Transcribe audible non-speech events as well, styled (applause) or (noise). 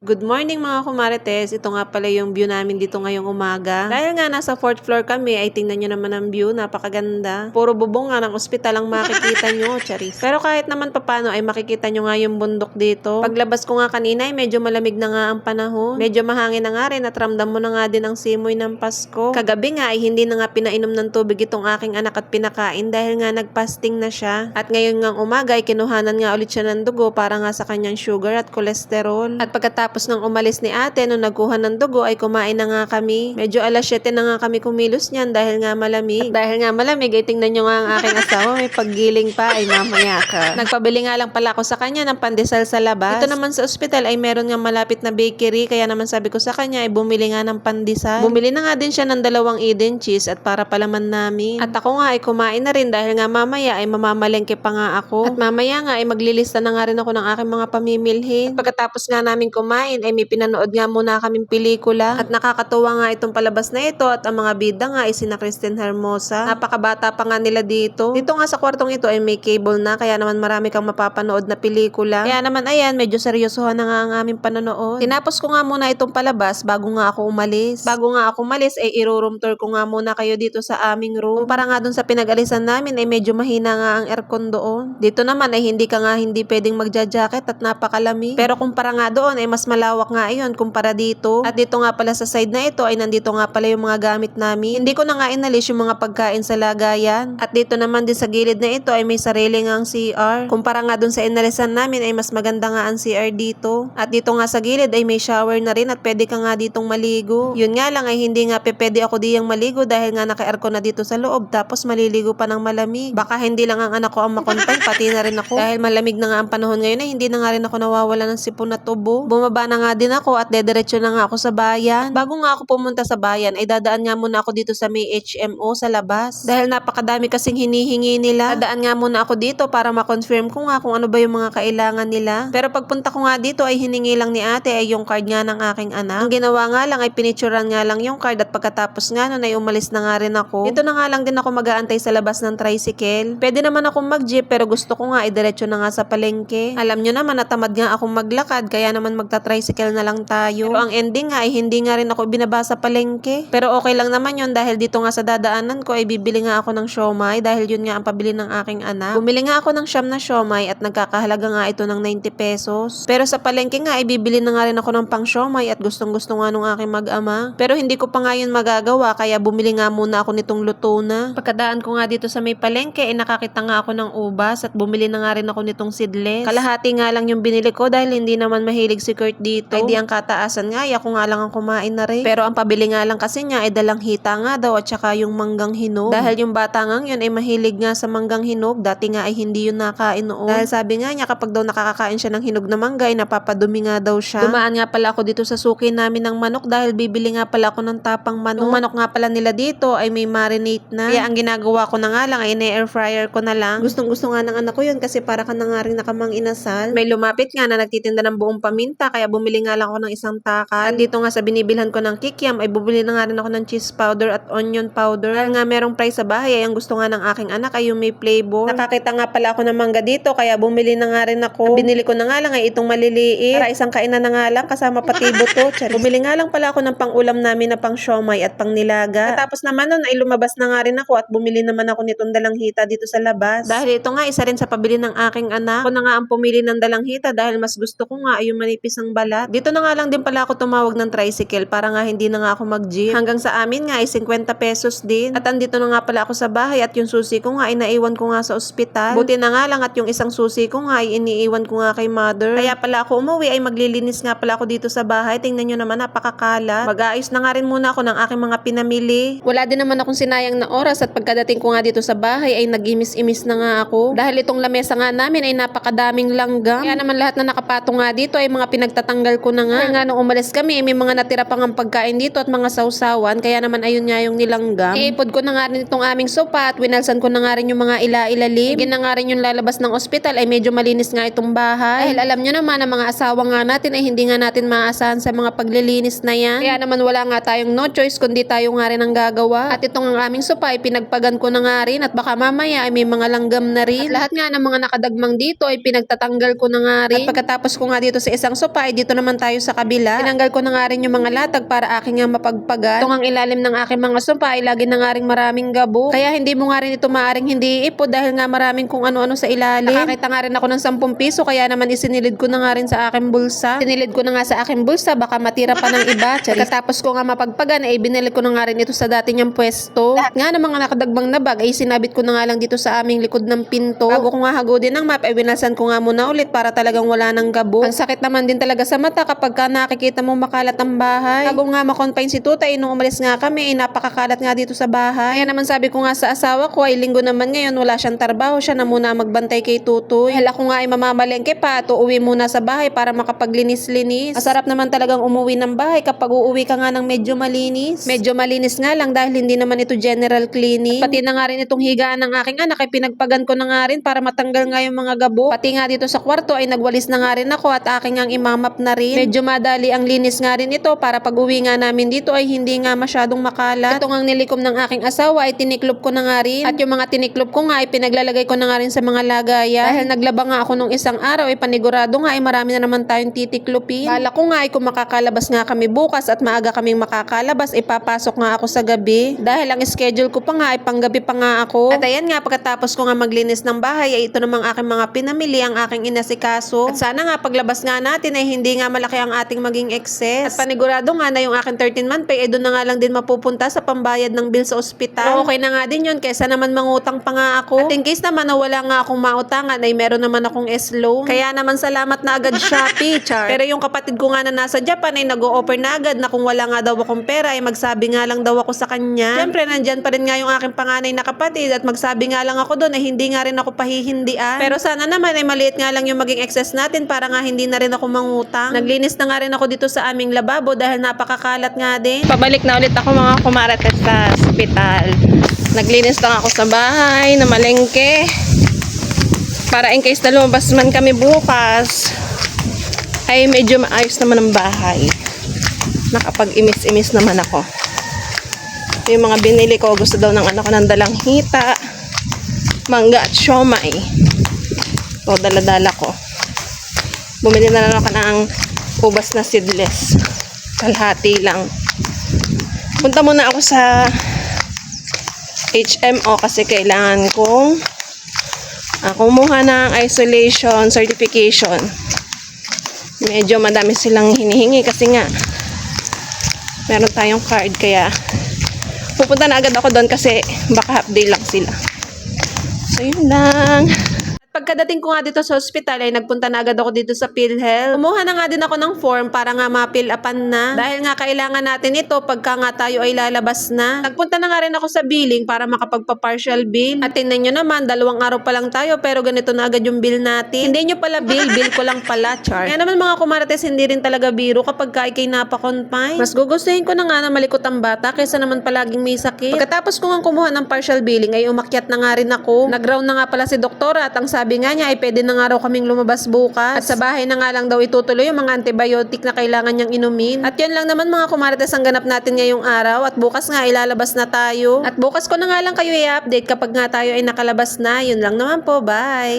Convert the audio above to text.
Good morning mga kumarites. Ito nga pala yung view namin dito ngayong umaga. Dahil nga nasa fourth floor kami, ay tingnan nyo naman ang view. Napakaganda. Puro bubong nga ng ospital ang makikita nyo, (laughs) charis. Pero kahit naman papano ay makikita nyo nga yung bundok dito. Paglabas ko nga kanina ay medyo malamig na nga ang panahon. Medyo mahangin na nga rin at ramdam mo na nga din ang simoy ng Pasko. Kagabi nga ay hindi na nga pinainom ng tubig itong aking anak at pinakain dahil nga nagpasting na siya. At ngayon nga umaga ay kinuhanan nga ulit siya ng dugo para nga sa kanyang sugar at cholesterol. At pagkatapos ng umalis ni ate nung nagkuha ng dugo ay kumain na nga kami. Medyo alas 7 na nga kami kumilos niyan dahil nga malamig. At dahil nga malamig ay tingnan nyo nga ang aking asawa may paggiling pa ay mamaya ka. Nagpabili nga lang pala ako sa kanya ng pandesal sa labas. Ito naman sa ospital ay meron nga malapit na bakery kaya naman sabi ko sa kanya ay bumili nga ng pandesal. Bumili na nga din siya ng dalawang Eden cheese at para palaman namin. At ako nga ay kumain na rin dahil nga mamaya ay mamamalengke pa nga ako. At mamaya nga ay maglilista na nga rin ako ng aking mga pamimilhin. At pagkatapos nga namin kumain ay may pinanood nga muna kaming pelikula. At nakakatuwa nga itong palabas na ito at ang mga bida nga ay sina Kristen Hermosa. Napakabata pa nga nila dito. Dito nga sa kwartong ito ay may cable na kaya naman marami kang mapapanood na pelikula. Kaya naman ayan, medyo seryosohan na nga ang aming panonood. Tinapos ko nga muna itong palabas bago nga ako umalis. Bago nga ako umalis ay iro-room tour ko nga muna kayo dito sa aming room. Para nga dun sa pinag-alisan namin ay medyo mahina nga ang aircon doon. Dito naman ay hindi ka nga hindi pwedeng magja-jacket at napakalamig. Pero kumpara nga doon ay mas malawak nga iyon kumpara dito. At dito nga pala sa side na ito ay nandito nga pala yung mga gamit namin. Hindi ko na nga inalis yung mga pagkain sa lagayan. At dito naman din sa gilid na ito ay may sarili nga ang CR. Kumpara nga dun sa inalisan namin ay mas maganda nga ang CR dito. At dito nga sa gilid ay may shower na rin at pwede ka nga ditong maligo. Yun nga lang ay hindi nga pe pwede ako diyang maligo dahil nga naka-aircon na dito sa loob tapos maliligo pa ng malamig. Baka hindi lang ang anak ko ang makontay pati na rin ako. Dahil malamig na nga ang panahon ngayon ay hindi na nga rin ako nawawala ng sipon na tubo. Bumaba na nga din ako at dediretso na nga ako sa bayan. Bago nga ako pumunta sa bayan ay dadaan nga muna ako dito sa may HMO sa labas. Dahil napakadami kasing hinihingi nila. Dadaan nga muna ako dito para ma-confirm ko nga kung ano ba yung mga kailangan nila. Pero pagpunta ko nga dito ay hiningi lang ni ate ay yung card nga ng aking anak. Ang ginawa nga lang ay pinicturan nga lang yung card at pagkatapos nga nun ay umalis na nga rin ako. Dito na nga lang din ako mag-aantay sa labas ng tricycle. Pwede naman akong mag-jeep pero gusto ko nga ay diretso na nga sa palengke. Alam nyo naman natamad nga akong maglakad kaya naman magta-tricycle na lang tayo. Pero ang ending nga ay hindi nga rin ako binaba sa palengke. Pero okay lang naman yun dahil dito nga sa dadaanan ko ay bibili nga ako ng siomay dahil yun nga ang pabili ng aking anak. Bumili nga ako ng siyam na siomay at nagkakahalaga nga ito ng 90 pesos. Pero sa palengke nga ay bibili na nga rin ako ng pang siomay at gustong gusto nga nung aking mag-ama. Pero hindi ko pa nga yun magagawa kaya bumili nga muna ako nitong luto na. Pagkadaan ko nga dito sa may palengke ay nakakita nga ako ng ubas at bumili na nga rin ako nitong seedless. Kalahati nga lang yung binili ko dahil hindi naman mahilig si Kurt dito. Ay di ang kataasan nga ay ako nga lang ang kumain na rin. Pero ang pabili nga lang kasi niya ay dalang hita nga daw at saka yung manggang hinog. Dahil yung bata nga yun ay mahilig nga sa manggang hinog. Dati nga ay hindi yun nakain noon. Dahil sabi nga niya kapag daw nakakakain siya ng hinog na mangga ay napapadumi nga daw siya. Dumaan nga pala ako dito sa suki namin ng manok dahil bibili nga pala ako ng tapang manok. Yung manok nga pala nila dito ay may marinate na. Kaya ang ginagawa ko na nga lang ay na-air fryer ko na lang. Gustong gusto nga ng anak ko yun kasi para ka na nga rin nakamang inasal. May lumapit nga na nagtitinda ng buong paminta kaya bumili nga lang ako ng isang takal. At dito nga sa binibilhan ko ng kikiam ay bumili na nga rin ako ng cheese powder at onion powder. Dahil nga merong price sa bahay ay ang gusto nga ng aking anak ay yung may flavor. Nakakita nga pala ako ng mangga dito kaya bumili na nga rin ako. Ang binili ko na nga lang ay itong maliliit. Para isang kainan na nga lang kasama pati buto. (laughs) Bumili nga lang pala ako ng pangulam namin na pang siomay at pang nilaga. Tapos naman nun ay lumabas na nga rin ako at bumili naman ako nitong dalanghita dito sa labas. Dahil ito nga isa rin sa pabili ng aking anak. Ako na nga ang pumili ng dalanghita dahil mas gusto ko nga ay yung manipis ang balat. Dito na nga lang din pala ako tumawag ng tricycle para nga hindi na nga ako mag-jeep. Hanggang sa amin nga ay 50 pesos din. At andito na nga pala ako sa bahay at yung susi ko nga ay naiwan ko nga sa ospital. Buti na nga lang at yung isang susi ko nga ay iniiwan ko nga kay mother. Kaya pala ako umuwi ay maglilinis nga pala ako dito sa bahay. Tingnan nyo naman napakakalat. Mag-aayos na nga rin muna ako ng aking mga pinamili. Wala din naman akong sinayang na oras at pagkadating ko nga dito sa bahay ay nag-imis-imis na nga ako. Dahil itong lamesa nga namin ay napakadaming langgam. Kaya naman lahat na nakapatong nga dito ay mga pinagtatanggal ko na nga. Kaya nga nung umalis kami ay may mga natira pang ang pagkain dito at mga sausawan. Kaya naman ayun nga yung nilanggam. Iipod ko na nga rin itong aming sopa at winalsan ko na nga rin yung mga ila-ilalim. Higin na nga rin yung lalabas ng ospital ay medyo malinis nga itong bahay. Dahil alam nyo naman ang mga asawa nga natin ay hindi nga natin maasahan sa mga paglilinis na yan. Kaya naman wala nga tayong no choice kundi tayo nga rin ang gagawa. At itong ang aming sopa ay pinagpagan ko na nga rin at baka mamaya ay may mga langgam na rin. At lahat nga ng mga nakadagmang dito ay pinagtatanggal ko na nga rin. At pagkatapos ko nga dito sa isang sopa ay dito naman tayo sa kabila. Tinanggal ko na nga rin yung mga latag para aking nga mapagpagan. Itong ang ilalim ng aking mga sumpa ay lagi na nga rin maraming gabo. Kaya hindi mo nga rin ito maaring hindi ipo dahil nga maraming kung ano-ano sa ilalim. Nakakita nga rin ako ng 10 piso kaya naman isinilid ko na nga rin sa aking bulsa. Sinilid ko na nga sa aking bulsa baka matira pa ng iba. (laughs) Katapos ko nga mapagpagan ay binili ko na nga rin ito sa dati niyang pwesto. Lahat nga ng mga nakadagbang na bag ay sinabit ko na nga lang dito sa aming likod ng pinto. Bago ko nga hagodin ang map ay winasan ko nga muna ulit para talagang wala ng gabo. Ang sakit naman din talaga sa mata kapag ka nakikita mo makalat ang bahay. Bago nga makonfine si Tutay nung umalis nga kami ay napakakalat nga dito sa bahay. Kaya naman sabi ko nga sa asawa ko ay linggo naman ngayon wala siyang trabaho siya na muna magbantay kay Tutoy. Dahil ako nga ay mamamalengke pa at uuwi muna sa bahay para makapaglinis-linis. Masarap naman talagang umuwi ng bahay kapag uuwi ka nga ng medyo malinis. Medyo malinis nga lang dahil hindi naman ito general cleaning. Pati na nga rin itong higaan ng aking anak ay pinagpagan ko na nga rin para matanggal nga yung mga gabo. Pati nga dito sa kwarto ay nagwalis na nga rin ako at aking ang imamap na rin. Medyo madali ang linis nga rin ito para pag uwi nga namin dito ay hindi nga masyadong makalat. Ito nga ang nilikom ng aking asawa ay tiniklop ko na nga rin. At yung mga tiniklop ko nga ay pinaglalagay ko na nga rin sa mga lagayan. Dahil naglaba nga ako nung isang araw ay panigurado nga ay marami na naman tayong titiklopin. Bala ko nga ay kung makakalabas nga kami bukas at maaga kaming makakalabas ipapasok nga ako sa gabi. Dahil ang schedule ko pa nga ay panggabi pa nga ako. At ayan nga pagkatapos ko nga maglinis ng bahay ay ito namang aking mga pinamili ang aking inasikaso. At sana nga paglabas nga natin ay hindi nga malaki ang ating maging excess. At panigurado nga na yung aking 13 month pay ay doon na nga lang din mapupunta sa pambayad ng bill sa ospital. Pero okay na nga din yun kesa naman mangutang pa nga ako. At in case naman na wala nga akong mautangan ay meron naman akong S-loan. Kaya naman salamat na agad Shopee, (laughs) char. Pero yung kapatid ko nga na nasa Japan ay nag-o-offer na agad na kung wala nga daw akong pera ay magsabi nga lang daw ako sa kanya. Siyempre nandyan pa rin nga yung aking panganay na kapatid at magsabi nga lang ako doon ay hindi nga rin ako pahihindian. Pero sana naman ay maliit nga lang yung maging excess natin para nga hindi na rin ako mangutang. Naglinis na nga rin ako dito sa aming lababo dahil napakakalat nga din. Pabalik na ulit ako mga kumarates sa hospital. Naglinis lang ako sa bahay, na malengke. Para in case na lumabas man kami bukas, ay medyo maayos naman ang bahay. Nakapag-imis-imis naman ako. Yung mga binili ko, gusto daw ng anak ko ng dalang hita, mangga at siomay. O, dala-dala ko. Bumili na lang ako ng ubas na seedless. Kalhati lang. Punta muna ako sa HMO kasi kailangan kong uh, kumuha ng isolation certification. Medyo madami silang hinihingi kasi nga meron tayong card kaya pupunta na agad ako doon kasi baka half day lang sila. So yun lang. Pagkadating ko nga dito sa ospital ay nagpunta na agad ako dito sa PhilHealth. Kumuha na nga din ako ng form para nga ma-fill upan na. Dahil nga kailangan natin ito pagka nga tayo ay lalabas na. Nagpunta na nga rin ako sa billing para makapagpa-partial bill. At tingnan nyo naman, dalawang araw pa lang tayo pero ganito na agad yung bill natin. Hindi nyo pala bill, bill ko lang pala, char. Kaya naman mga kumarates, hindi rin talaga biro kapag ka ikay napakonfine. Mas gugustuhin ko na nga na malikot ang bata kaysa naman palaging may sakit. Pagkatapos ko nga kumuha ng partial billing ay umakyat na nga rin ako. Nag-round na nga pala si doktora at ang sabi nga niya ay pwede na nga raw kaming lumabas bukas. At sa bahay na nga lang daw itutuloy yung mga antibiotic na kailangan niyang inumin. At yun lang naman mga kumarites ang ganap natin ngayong araw at bukas nga ilalabas na tayo. At bukas ko na nga lang kayo i-update kapag nga tayo ay nakalabas na. Yun lang naman po. Bye!